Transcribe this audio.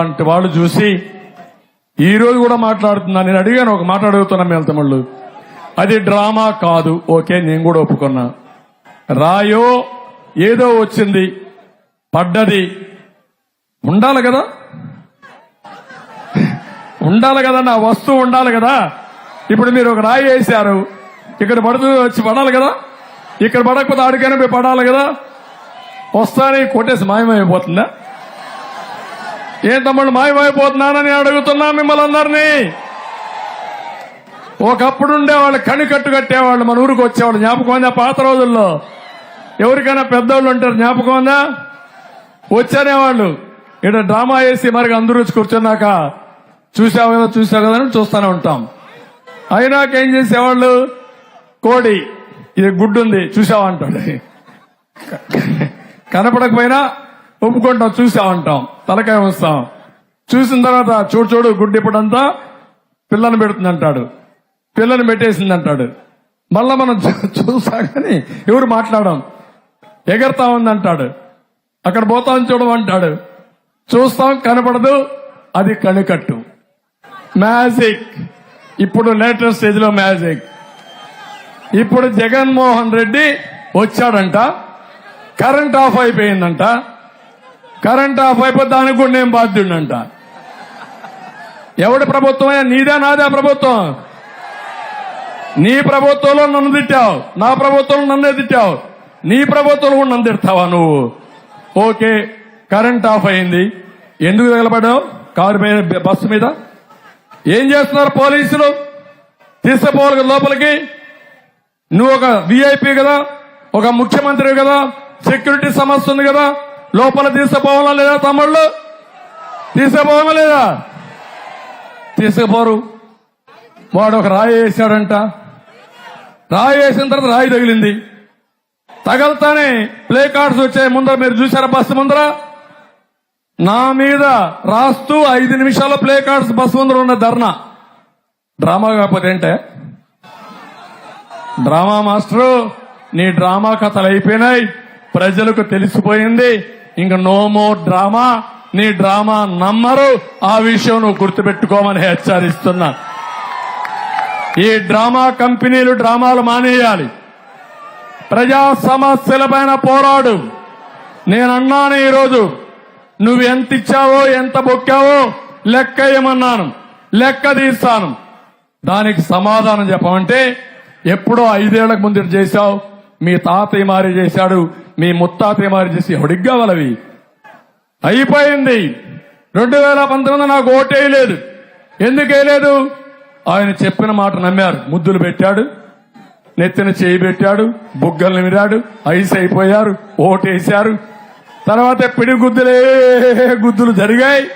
వంటి వాళ్ళు చూసి ఈ రోజు కూడా మాట్లాడుతున్నా నేను అడిగాను ఒక మాట అడుగుతున్నా మీ తమ్ముళ్ళు. అది డ్రామా కాదు ఓకే నేను కూడా ఒప్పుకున్నా. రాయో ఏదో వచ్చింది పడ్డది. ఉండాలి కదా? ఉండాలి కదా నా వస్తువు ఉండాలి కదా? ఇప్పుడు మీరు ఒక రాయి వేశారు ఇక్కడ పడుతూ వచ్చి పడాలి కదా? ఇక్కడ పడకపోతే ఆడికైనా పోయి పడాలి కదా? వస్తానే కొట్టేసి మాయమైపోతుందా? ఏం తమ్ముడు మాయమైపోతున్నానని అడుగుతున్నా మిమ్మల్ని అందరినీ ఒకప్పుడు ఉండేవాళ్ళు కని కట్టు కట్టేవాళ్ళు మన ఊరికి వచ్చేవాళ్ళు. జ్ఞాపకం ఉందా పాత రోజుల్లో? ఎవరికైనా పెద్దవాళ్ళు ఉంటారు జ్ఞాపకం ఉందా? వచ్చానేవాళ్ళు. ఇక్కడ డ్రామా వేసి మరి అందరూ వచ్చి కూర్చున్నాక చూసావు కదా చూసావు కదా అని చూస్తూనే ఉంటాం. అయినాక ఏం చేసేవాళ్ళు? కోడి ఇది గుడ్డు ఉంది చూసావా అంటాడు. కనపడకపోయినా ఒప్పుకుంటాం చూసామంటాం తలకాయ వస్తాం. చూసిన తర్వాత చూడు చూడు గుడ్డు ఇప్పుడంతా పిల్లని పెడుతుంది అంటాడు. పిల్లని పెట్టేసింది అంటాడు. మళ్ళా మనం చూసా కానీ ఎవరు మాట్లాడడం? ఎగరతా ఉంది అంటాడు. అక్కడ పోతాం చూడం అంటాడు. చూస్తాం కనపడదు. అది కనుకట్టు. మ్యాజిక్. ఇప్పుడు లేటెస్ట్ స్టేజ్లో మ్యాజిక్. ఇప్పుడు జగన్మోహన్ రెడ్డి వచ్చాడంట. కరెంట్ ఆఫ్ అయిపోయిందంట. కరెంట్ ఆఫ్ అయిపోతే దానికి కూడా నేను బాధ్యుడంట ఎవడి ప్రభుత్వం నీదే నాదే ప్రభుత్వం. నీ ప్రభుత్వంలో నన్ను తిట్టావు. నా ప్రభుత్వంలో నన్నే తిట్టావు. నీ ప్రభుత్వంలో కూడా నన్ను తిడతావా నువ్వు? ఓకే కరెంట్ ఆఫ్ అయింది. ఎందుకు తగలబడ్డావు? కారు మీద బస్సు మీద? ఏం చేస్తున్నారు పోలీసులు? తీసుకుపోవాలి లోపలికి. నువ్వు ఒక విఐపి కదా ఒక ముఖ్యమంత్రి కదా సెక్యూరిటీ సమస్య ఉంది కదా లోపల తీసుకుపోవాలా లేదా తమ్ముళ్ళు? తీసుకుపోవాలా లేదా? తీసుకుపోరు. వాడు ఒక రాయి వేసాడంట రాయి వేసిన తర్వాత రాయి తగిలింది. తగలతానే ప్లే కార్డ్స్ వచ్చాయి ముందర. మీరు చూసారా బస్సు ముందర? నా మీద రాస్తూ ఐదు నిమిషాల్లో ప్లే కార్డ్స్ బస్సు ముందర ఉన్న ధర్నా. డ్రామా కాకపోతే ఏంటే? డ్రామా మాస్టరు నీ డ్రామా కథలు అయిపోయినాయి. ప్రజలకు తెలిసిపోయింది. ఇంక నో మోర్ డ్రామా నీ డ్రామా నమ్మరు. ఆ విషయం నువ్వు గుర్తుపెట్టుకోమని హెచ్చరిస్తున్నా. ఈ డ్రామా కంపెనీలు డ్రామాలు మానేయాలి. ప్రజా సమస్యలపైన పోరాడు. నేనన్నాను ఈరోజు నువ్వు ఎంత ఇచ్చావో ఎంత బొక్కావో లెక్క ఏమన్నాను. లెక్క తీస్తాను దానికి సమాధానం చెప్పమంటే ఎప్పుడో ఐదేళ్ళకు ముందు చేశావు. మీ తాతయ్య మారి చేశాడు. మీ ముత్తాతయ్య మారి చేసి ఎవడికి కావాలవి? అయిపోయింది. రెండు వేల పంతొమ్మిది నాకు ఓటేయలేదు ఎందుకు వేయలేదు ఆయన చెప్పిన మాట నమ్మారు. ముద్దులు పెట్టాడు. నెత్తిన చేయి పెట్టాడు. బుగ్గలు మిరాడు ఐస్ అయిపోయారు. ఓటేశారు. తర్వాత పిడి గుద్దులే గుద్దులు జరిగాయి.